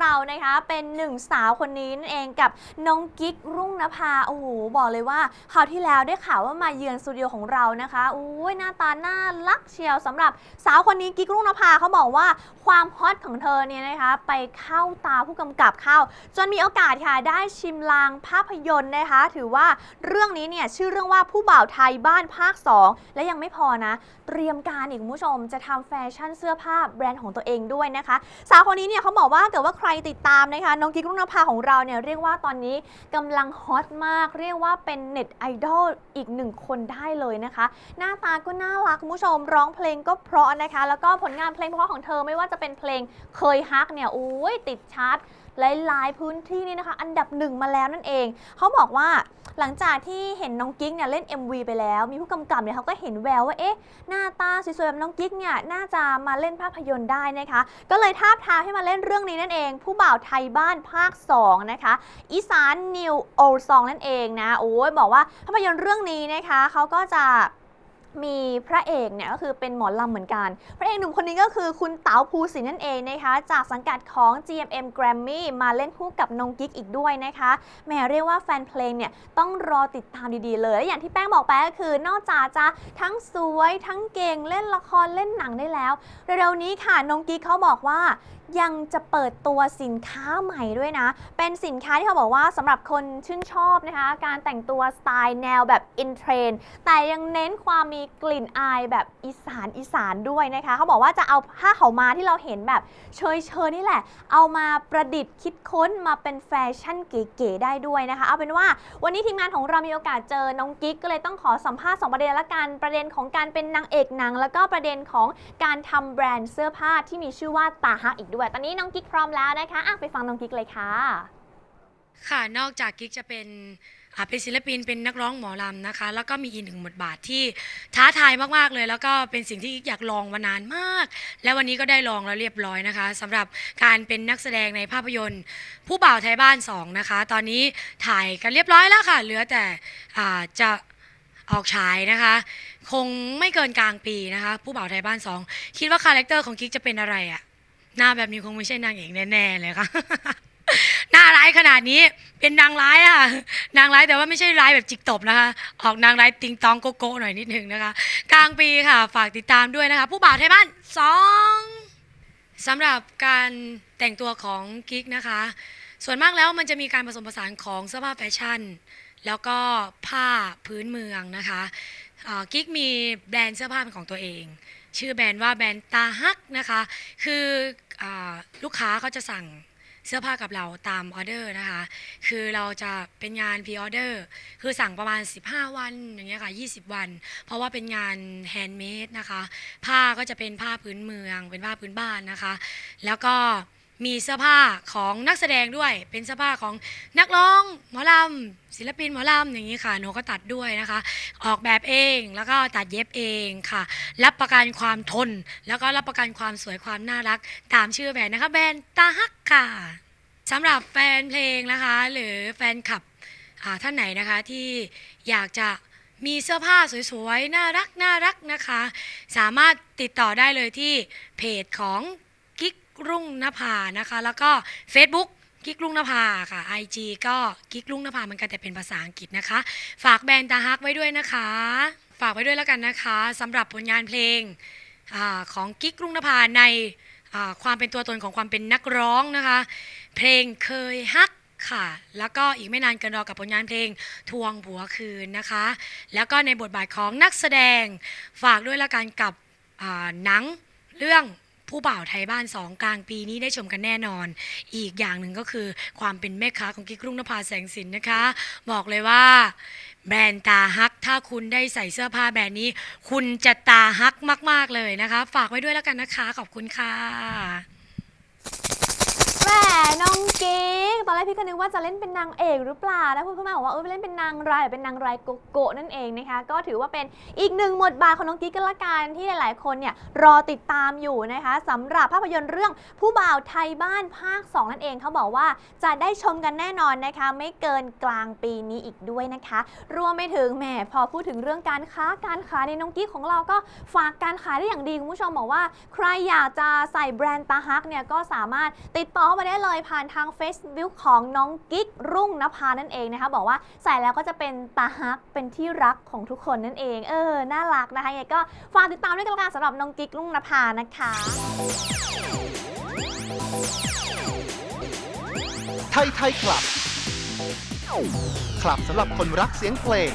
เรานะคะ เป็นหนึ่งสาวคนนี้นั่นเองกับน้องกิ๊กรุ่งนภาโอ้โหบอกเลยว่าคราวที่แล้วได้ข่าวว่ามาเยือนสตูดิโอของเรานะคะอุ้ยหน้าตาน่ารักเชียวสำหรับสาวคนนี้กิ๊กรุ่งนภาเขาบอกว่าความฮอตของเธอเนี่ยนะคะ ไปเข้าตาผู้กำกับเข้า จนมีโอกาสค่ะได้ชิมลางภาพยนตร์นะคะ ถือว่าเรื่องนี้เนี่ยชื่อเรื่องว่าผู้บ่าวไทยบ้านภาค 2 และยังไม่พอนะ เตรียมการอีกคุณผู้ชมจะทำแฟชั่นเสื้อผ้าแบรนด์ของตัวเองด้วยนะคะ สาวคนนี้เนี่ยเขาบอกว่าเกิดว่ารติดตามนะคะน้องกิ๊กรุ่งนภาของเราเนี่ยเรียกว่าตอนนี้กำลังฮอตมาก เรียกว่าเป็นเน็ตไอดอลอีกหนึ่งคนได้เลยนะคะ หน้าตาก็น่ารักคุณผู้ชมร้องเพลงก็เพราะนะคะ แล้วก็ผลงานเพลงเพราะของเธอไม่ว่าจะเป็นเพลงเคยฮักเนี่ยโอ้ยติดชาร์ตหลายๆพื้นที่นี่นะคะ อันดับหนึ่งมาแล้วนั่นเอง เขาบอกว่า หลังจากที่เห็นน้องกิ๊กเนี่ยเล่น MV ไปแล้ว มีผู้กำกับเนี่ยเขาก็เห็นแววว่าเอ๊ะหน้าตาสวยๆแบบน้องกิ๊กเนี่ยน่าจะมาเล่นภาพยนตร์ได้นะคะ ก็เลยทาบทามให้มาเล่นเรื่องนี้นั่นเอง ผู้บ่าวไทยบ้านภาค 2 นะคะ อีสานนิวโอลซองนั่นเองนะโอ้ยบอกว่าภาพยนตร์เรื่องนี้นะคะเขาก็จะ มีพระเอกเนี่ยก็คือเป็นหมอลำเหมือนกัน พระเอกหนุ่มคนนี้ก็คือคุณเต๋าภูสินทร์นั่นเองนะคะ จากสังกัดของ GMM Grammy มาเล่นคู่กับนงกิ๊กอีกด้วยนะคะแหมเรียกว่าแฟนเพลงเนี่ยต้องรอติดตามดีๆ เลยและอย่างที่แป้งบอกไปก็คือนอกจากจะทั้งสวยทั้งเก่งเล่นละครเล่นหนังได้แล้วเร็วๆนี้ค่ะนงกิ๊กเขาบอกว่ายังจะเปิดตัวสินค้าใหม่ด้วยนะ เป็นสินค้าที่เขาบอกว่าสำหรับคนชื่นชอบนะคะ การแต่งตัวสไตล์แนวแบบอินเทรนด์แต่ยังเน้นความมีกลิ่นอายแบบอีสานอีสานด้วยนะคะ เขาบอกว่าจะเอาผ้าเขาวมาที่เราเห็นแบบเชยเชยนี่แหละ เอามาประดิษฐ์คิดค้นมาเป็นแฟชั่นเก๋ๆได้ด้วยนะคะ เอาเป็นว่าวันนี้ทีมงานของเรามีโอกาสเจอน้องกิ๊กก็เลยต้องขอสัมภาษณ์สองประเด็นละกันประเด็นของการเป็นนางเอกหนัง แล้วก็ประเด็นของการทำแบรนด์เสื้อผ้าที่มีชื่อว่าตาฮักอีกด้วย ตอนนี้น้องกิ๊กพร้อมแล้วนะคะอะไปฟังน้องกิ๊กเลยค่ะ ค่ะนอกจากกิ๊กจะเป็นอ่าเป็นศิลปินเป็นนักร้องหมอลำนะคะ แล้วก็มีอีกหนึ่งบทบาทที่ท้าทายมากๆเลย แล้วก็เป็นสิ่งที่กิ๊กอยากลองมานานมาก และวันนี้ก็ได้ลองแล้วเรียบร้อยนะคะสำหรับการเป็นนักแสดงในภาพยนตร์ ผู้บ่าวไทยบ้านสองนะคะ ตอนนี้ถ่ายกันเรียบร้อยแล้วค่ะ เหลือแต่อ่าจะออกฉายนะคะ คงไม่เกินกลางปีนะคะ ผู้บ่าวไทยบ้านสองคิดว่าคาแรคเตอร์ของกิ๊กจะเป็นอะไรอะหน้าแบบนี้คงไม่ใช่นางเอกแน่ๆเลยค่ะ หน้าร้ายขนาดนี้เป็นนางร้ายอะนางร้ายแต่ว่าไม่ใช่ร้ายแบบจิกตบนะคะ ออกนางร้ายติงตองโกโก้หน่อยนิดนึงนะคะ กลางปีค่ะฝากติดตามด้วยนะคะ ผู้บ่าวไทยบ้านสองสำหรับการแต่งตัวของกิ๊กนะคะ ส่วนมากแล้วมันจะมีการผสมผสานของเสื้อผ้าแฟชั่น แล้วก็ผ้าพื้นเมืองนะคะกิ๊กมีแบรนด์เสื้อผ้าเป็นของตัวเอง ชื่อแบรนด์ว่าแบรนด์ตาฮักนะคะ คืออลูกค้าเขาจะสั่ง เสื้อผ้ากับเราตามออเดอร์นะคะ คือเราจะเป็นงานพ r ออเดอร์คือสั่งประมาณ 15 วันอย่างเงี้ยค่ะ 20 วัน เพราะว่าเป็นงานแฮนด์เมดนะคะ ผ้าก็จะเป็นผ้าพื้นเมือง เป็นผ้าพื้นบ้านนะคะ แล้วก็ มีเสื้อผ้าของนักแสดงด้วย เป็นเสื้อผ้าของนักร้องหมอลำศิลปินหมอลำอย่างนี้ค่ะหนูก็ตัดด้วยนะคะ ออกแบบเองแล้วก็ตัดเย็บเองค่ะ รับประกันความทน แล้วก็รับประกันความสวยความน่ารัก ตามชื่อแบรนด์นะคะ แบรนด์ตาฮักค่ะสำหรับแฟนเพลงนะคะ หรือแฟนคลับท่านไหนนะคะที่อยากจะมีเสื้อผ้าสวยๆ น่ารักน่ารักนะคะ สามารถติดต่อได้เลยที่เพจของ รุ่งนภานะคะ แล้วก็ Facebook กิ๊กลุงนภาค่ะ IG ก็กิ๊กลุงนภาเหมือนกันแต่เป็นภาษาอังกฤษนะคะ ฝากแบรนด์ตาฮักไว้ด้วยนะคะ ฝากไว้ด้วยแล้วกันนะคะสำหรับผลงานเพลงอของกิ๊กลุงนภาในความเป็นตัวตนของความเป็นนักร้องนะคะ เพลงเคยฮักค่ะ แล้วก็อีกไม่นานเกินรอกับผลงานเพลงทวงผัวคืนนะคะ แล้วก็ในบทบาทของนักแสดงฝากด้วยละกันกับหนังเรื่อง ผู้บ่าวไทยบ้านสองกลางปีนี้ได้ชมกันแน่นอน อีกอย่างหนึ่งก็คือความเป็นแม่ค้าของกิ๊กรุ่งนภาแสงสินนะคะ บอกเลยว่า แบรนด์ตาฮัก ถ้าคุณได้ใส่เสื้อผ้าแบรนด์นี้ คุณจะตาฮักมาก ๆเลยนะคะ ฝากไว้ด้วยแล้วกันนะคะ ขอบคุณค่ะ แหมน้องกิ๊กตอนแรก พี่ก็นึกว่าจะเล่นเป็นนางเอกหรือเปล่านะคุณพ่อมาบอกว่าเออไปเล่นเป็นนางร้ายเป็นนางร้ายโกโก้นั่นเองนะคะ ก็ถือว่าเป็นอีกหนึ่งบทบาทของน้องกิ๊กกันละกันที่หลายๆ คนเนี่ยรอติดตามอยู่นะคะสำหรับภาพยนตร์เรื่องผู้บ่าวไทยบ้านภาค 2 นั่นเองเขาบอกว่าจะได้ชมกันแน่นอนนะคะ ไม่เกินกลางปีนี้อีกด้วยนะคะ รวมไปถึงแหมพอพูดถึงเรื่องการค้าการขายในน้องกิ๊กของเราก็ฝากการขายได้อย่างดีคุณผู้ชมบอกว่า ใครอยากจะใส่แบรนด์ตาฮักเนี่ยก็สามารถติดต่อมาได้เลยผ่านทาง Facebook ของน้องกิ๊กรุ่งนภานั่นเองนะคะ บอกว่าใส่แล้วก็จะเป็นตาฮักเป็นที่รักของทุกคนนั่นเอง เออ น่ารักนะคะยังไงก็ฝากติดตามด้วยกันละกันสำหรับน้องกิ๊กรุ่งนภานะคะไทยไทยคลับคลับสำหรับคนรักเสียงเพลง